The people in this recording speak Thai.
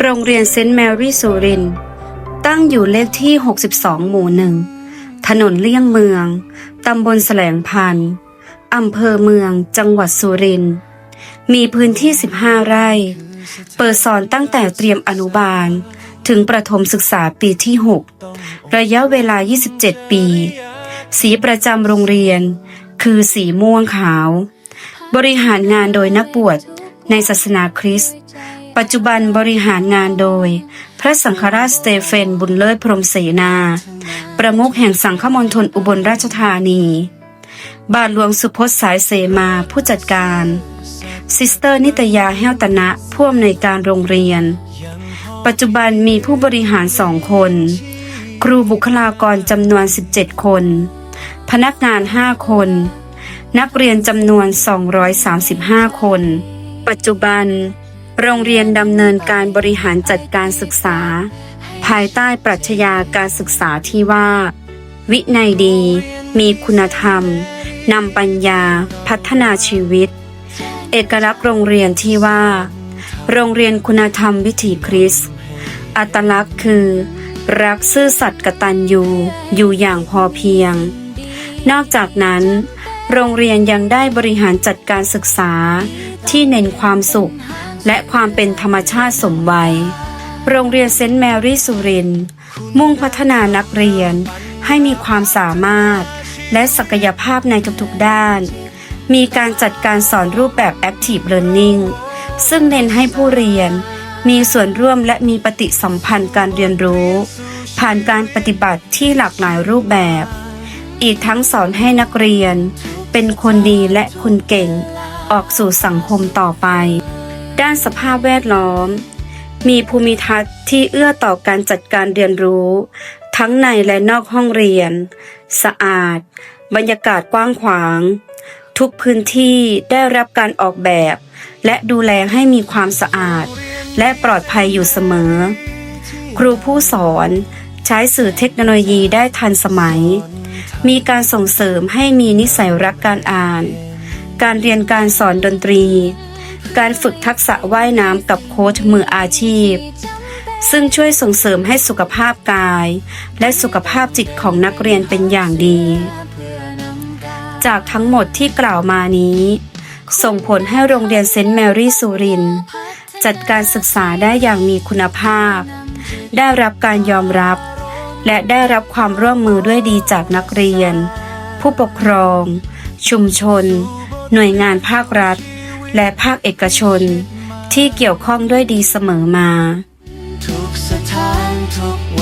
โรงเรียนเซนต์แมรี่สุริน ตั้งอยู่เลขที่ 62 หมู่หนึ่ง ถนนเลี่ยงเมือง ตำบลแสลงพันธ์อำเภอเมือง จังหวัดสุริน มีพื้นที่ 15 ไร่ เปิดสอนตั้งแต่เตรียมอนุบาล ถึงประถมศึกษาปีที่ 6 ระยะเวลา 27 ปี สีประจำโรงเรียน คือสีม่วงขาว บริหารงานโดยนักบวชในศาสนาคริสต์ ปัจจุบันบริหารงานโดย พระสังฆราชสเตเฟนบุญเลิศพรมเสนา ประมุขแห่งสังฆมณฑลอุบลราชธานี บาทหลวงสุพจน์สายเสมาผู้จัดการ ซิสเตอร์นิตยาแห้วตนะผู้อำนวยการโรงเรียน ปัจจุบันมีผู้บริหารสองคน ครูบุคลากรจำนวน 17 คน พนักงาน 5 คน นักเรียนจำนวน 235 คน ปัจจุบัน โรงเรียนดำเนินการบริหารจัดการศึกษา ภายใต้ปรัชญาการศึกษาที่ว่า วินัยดี มีคุณธรรมนำปัญญา พัฒนาชีวิต เอกลักษณ์โรงเรียนที่ว่า โรงเรียนคุณธรรมวิถีคริสต์อัตลักษณ์คือ รักซื่อสัตย์กตัญญูอยู่อย่างพอเพียง นอกจากนั้น โรงเรียนยังได้บริหารจัดการศึกษาที่เน้นความสุข และความเป็นธรรมชาติสมวัยโรงเรียนเซนต์แมรี่สุรินมุ่งพัฒนานักเรียนให้มีความสามารถ และศักยภาพในทุกๆด้าน มีการจัดการสอนรูปแบบ Active Learning ซึ่งเน้นให้ผู้เรียน มีส่วนร่วมและมีปฏิสัมพันธ์การเรียนรู้ ผ่านการปฏิบัติที่หลากหลายรูปแบบ อีกทั้งสอนให้นักเรียน เป็นคนดีและคนเก่ง ออกสู่สังคมต่อไป ด้านสภาพแวดล้อม มีภูมิทัศน์ที่เอื้อต่อการจัดการเรียนรู้ ทั้งในและนอกห้องเรียน สะอาด บรรยากาศกว้างขวาง ทุกพื้นที่ได้รับการออกแบบ และดูแลให้มีความสะอาด และปลอดภัยอยู่เสมอ ครูผู้สอนใช้สื่อเทคโนโลยีได้ทันสมัย มีการส่งเสริมให้มีนิสัยรักการอ่าน การเรียนการสอนดนตรี การฝึกทักษะว่ายน้ำกับโค้ชมืออาชีพ ซึ่งช่วยส่งเสริมให้สุขภาพกาย และสุขภาพจิตของนักเรียนเป็นอย่างดี จากทั้งหมดที่กล่าวมานี้ ส่งผลให้โรงเรียนเซนต์แมรี่สุรินจัดการศึกษาได้อย่างมีคุณภาพ ได้รับการยอมรับ และได้รับความร่วมมือด้วยดีจากนักเรียน ผู้ปกครอง ชุมชน หน่วยงานภาครัฐ และภาคเอกชน ที่เกี่ยวข้องด้วยดีเสมอมา ทุกสถานทุกวัน